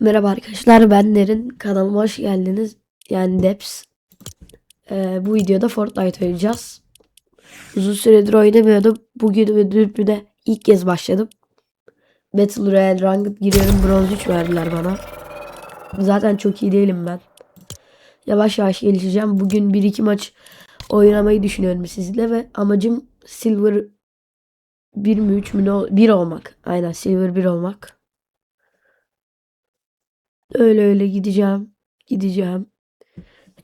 Merhaba arkadaşlar ben Derin kanalıma hoş geldiniz. Yani Deps. Ee, bu videoda Fortnite oynayacağız. Uzun süredir oynamıyordum. Bugün ve dün de ilk kez başladım. Battle Royale Ranked giriyorum. Bronz 3 verdiler bana. Zaten çok iyi değilim ben. Yavaş yavaş gelişeceğim. Bugün 1-2 maç oynamayı düşünüyorum sizle ve amacım Silver 1 mi 3 mü ne ol- 1 olmak. Aynen Silver 1 olmak. Öyle öyle gideceğim. Gideceğim.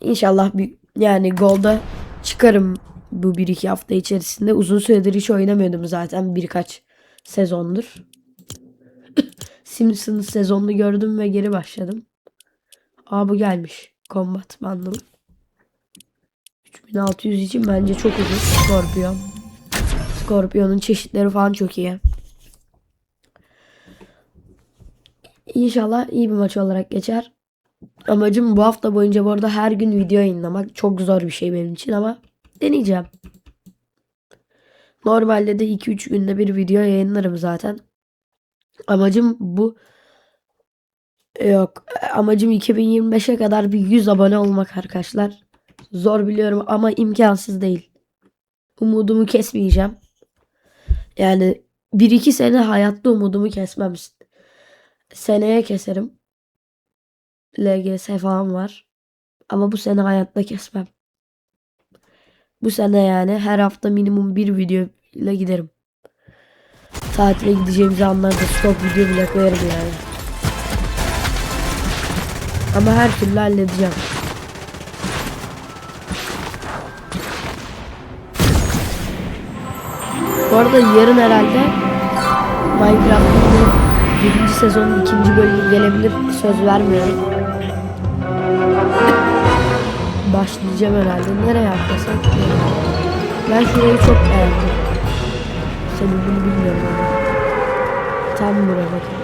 İnşallah bir yani golda çıkarım bu 1-2 hafta içerisinde. Uzun süredir hiç oynamıyordum zaten birkaç sezondur. Simpsons sezonunu gördüm ve geri başladım. Aa bu gelmiş. Combat Bundle. 3600 için bence çok ucuz. Scorpion. Scorpion'un çeşitleri falan çok iyi. İnşallah iyi bir maç olarak geçer. Amacım bu hafta boyunca bu arada her gün video yayınlamak. Çok zor bir şey benim için ama deneyeceğim. Normalde de 2-3 günde bir video yayınlarım zaten. Amacım bu. Yok. Amacım 2025'e kadar bir 100 abone olmak arkadaşlar. Zor biliyorum ama imkansız değil. Umudumu kesmeyeceğim. Yani 1-2 sene hayatta umudumu kesmem. Seneye keserim. LGS falan var. Ama bu sene hayatta kesmem. Bu sene yani her hafta minimum bir video ile giderim. Tatile gideceğimiz anlarda stop video bile koyarım yani. Ama her türlü halledeceğim. Bu arada yarın herhalde Minecraft'ın birinci sezonun ikinci bölümü gelebilir. Söz vermiyorum. Başlayacağım herhalde. Nereye atlasak? Ben şurayı çok beğendim. Sebebini bilmiyorum ama. Tam buraya bakın.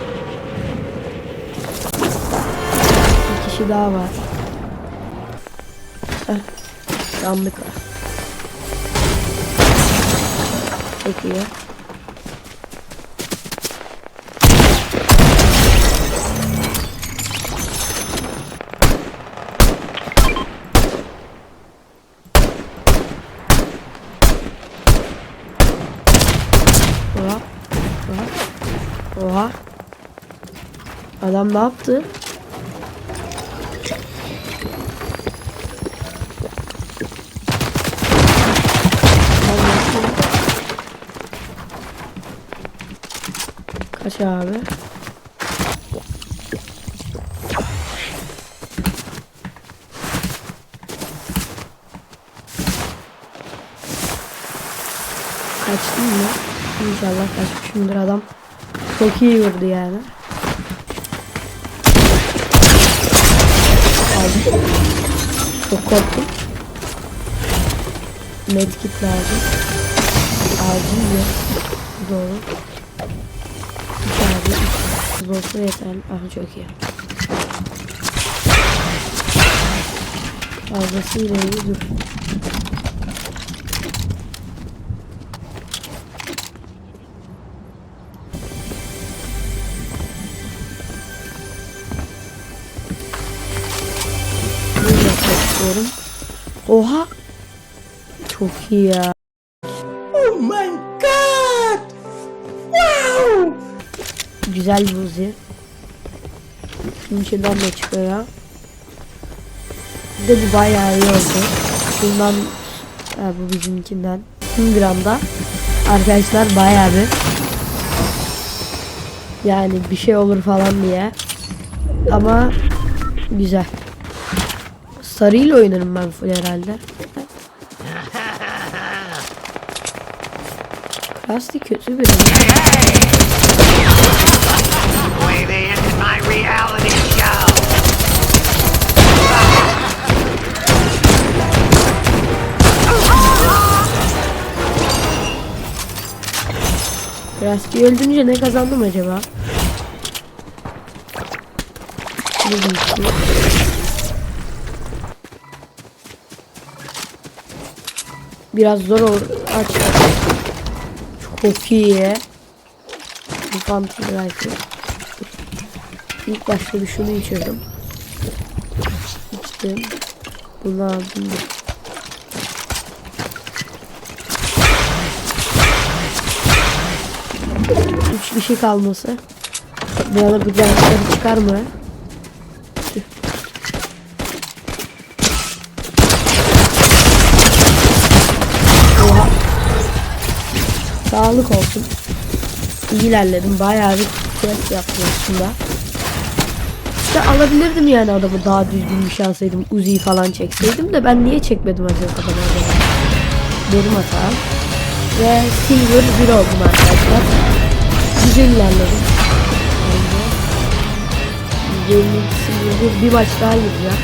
Bir kişi daha var. Heh. Sandık var. Çok iyi. Oha. Oha. Oha. Adam ne yaptı? Kaç abi? Kaçtın mı? İnşallah kaçmışımdır adam. Çok iyi vurdu yani. Çok korktum. Medkit lazım. Acil ya. Doğru. Üç abi. üç. Olsa yeterli. Ah çok iyi. Fazlasıyla iyi dur. Oha. Çok iyi ya. Oh my god! Wow! Güzel bir uzi. Şunun içinden ne çıkıyor ya? Bir de bu bayağı iyi oldu. Bundan ha, bu bizimkinden. 1000 gramda. Arkadaşlar bayağı bir. Yani bir şey olur falan diye. Ama güzel. Sarıyla oynarım ben full herhalde. Krusty kötü show. Krusty öldürünce ne kazandım acaba? Bilmiyorum Biraz zor olur. Aç. Çok iyi. Infantry rifle. İlk başta bir şunu içiyordum. İçtim. Bunu aldım. Üç bir şey kalması. Bu arada bu canlıları çıkar mı? Oha. Sağlık olsun. İyi ilerledim. Bayağı bir quest yaptım aslında. İşte alabilirdim yani adamı daha düzgün bir şey alsaydım. Uzi'yi falan çekseydim de ben niye çekmedim acaba adamı acaba? Benim hatam. Ve Silver 1 oldum arkadaşlar. Güzel ilerledim. Silver 1 bir maç daha gireceğim.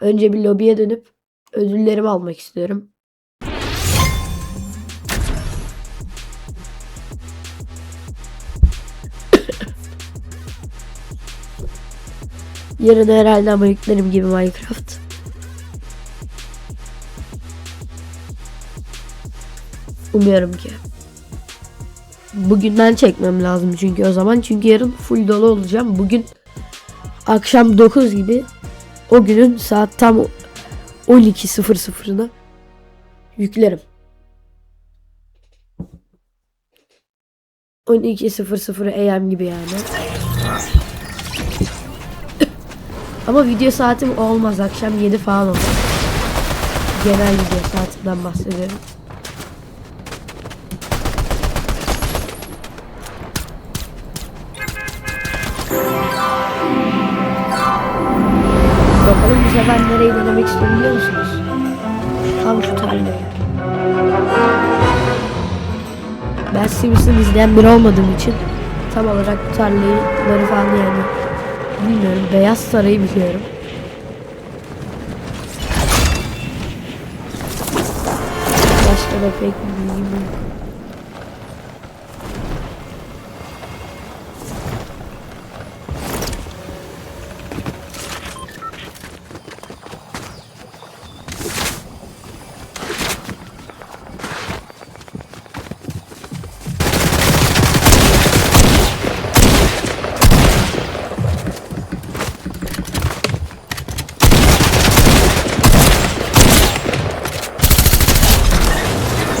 Önce bir lobiye dönüp ödüllerimi almak istiyorum. Yarın herhalde ama yüklerim gibi Minecraft. Umuyorum ki. Bugünden çekmem lazım çünkü o zaman. Çünkü yarın full dolu olacağım. Bugün akşam 9 gibi o günün saat tam 12.00'ına yüklerim. 12.00 AM gibi yani. Ama video saatim olmaz. Akşam 7 falan olur. Genel video saatimden bahsediyorum. Bakalım bu sefer nereyi denemek istiyorum biliyor musunuz? Tam şu tarlayı. Ben Simpson izleyen biri olmadığım için tam olarak bu tarlayı falan yani bilmiyorum. Beyaz Sarayı biliyorum. Başka da pek bilgim yok.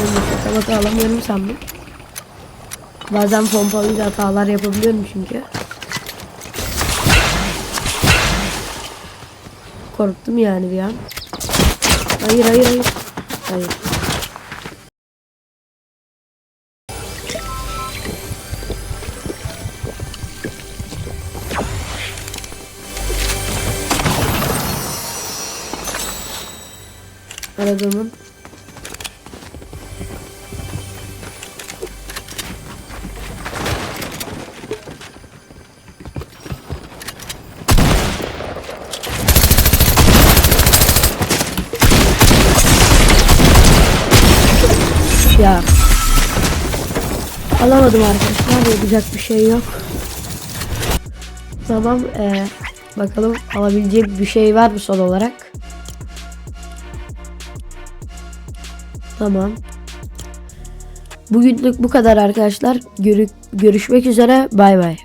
Ben hata alamıyorum sandım. Bazen pompalıyla hatalar yapabiliyorum çünkü. Korktum yani bir an. Hayır hayır hayır. Hayır. Aradığımın Ya. Alamadım arkadaşlar. Yapacak bir şey yok. Tamam. ee, bakalım alabilecek bir şey var mı son olarak? Tamam. Bugünlük bu kadar arkadaşlar. Görü görüşmek üzere. Bay bay.